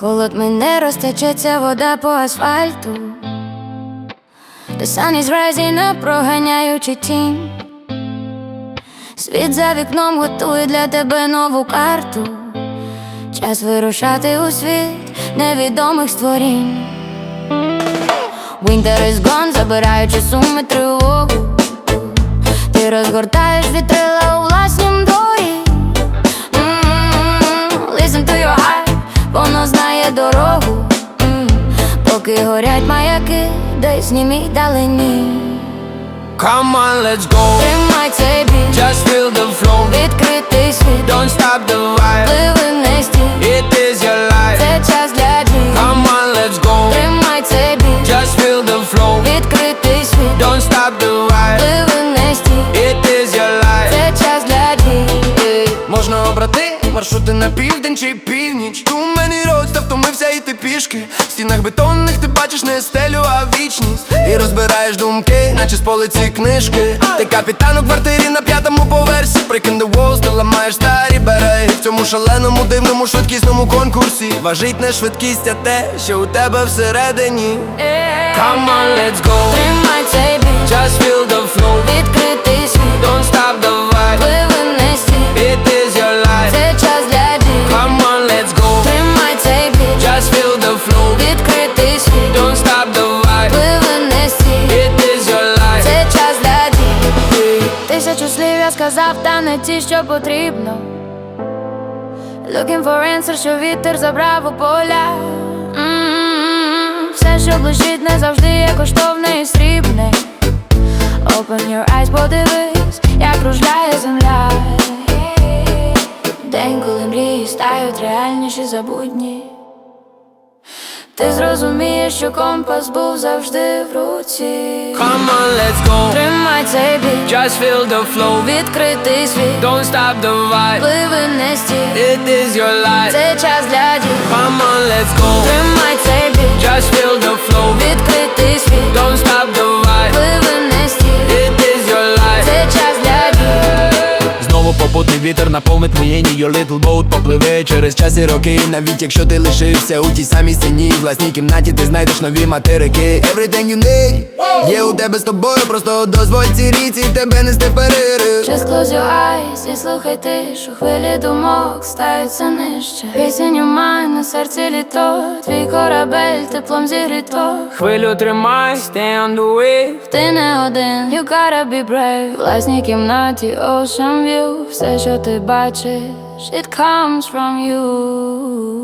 Холод мене розтечеться вода по асфальту. The sun is rising up, проганяючи тінь. Світ за вікном готує для тебе нову карту. Час вирушати у світ невідомих створінь. Winter is gone, забираючи суми тривогу. Ти розгортаєш вітрила Поки горять маяки, десь знімій далині. Come on, let's go. Тримай цей біль, Just feel the flow. відкритий світ, Don't stop the vibe. пливи не стій, It is your life. це час для дій. Come on, let's go. Тримай цей біль, Just feel the flow. відкритий світ, Don't stop the vibe. пливи не стій, It is your life. це час для дій. Можна обрати маршрути на південь чи північ. Too many roads, та втомився йти пішки. В стінах бетонних ти бачиш не стелю, а вічність. І розбираєш думки, наче з полиці книжки. Ти капітан у квартирі на п'ятому поверсі. Breaking the walls, ти ламаєш старі береги. В цьому шаленому, дивному, швидкісному конкурсі. Важить не швидкість, а те, що у тебе всередині. Come on, let's go. Just feel the flow. Сказав, та не ті, що потрібно. Looking for answers, що вітер забрав у поля. М, Все, що блищить, не завжди є коштовне і срібне. Open your eyes, подивись, як кружляє земля. День, коли мрії стають реальніші за будні. Ти зрозумієш, що компас був завжди в руці. Come on, let's go. Тримай цей біль, Just feel the flow. відкритий світ, Don't stop the vibe. пливи не стій, It is your life. це час для дій. Come on, let's go. Вітер наповнить моє Your little boat попливе через час і роки. Навіть якщо ти лишився у тій самій стіні В власній кімнаті ти знайдеш нові материки. Everything you need Є у тебе з тобою, просто дозволь цій ріці тебе нести вперед Just close your eyes і слухай тишу Хвилі думок стаються нижче. Пісень у майн, на серці літо Твій корабель теплом зігріто Хвилю тримай, stay on the wave. Ти не один, you gotta be brave. В власній кімнаті ocean view Все, що ти бачиш, it comes from you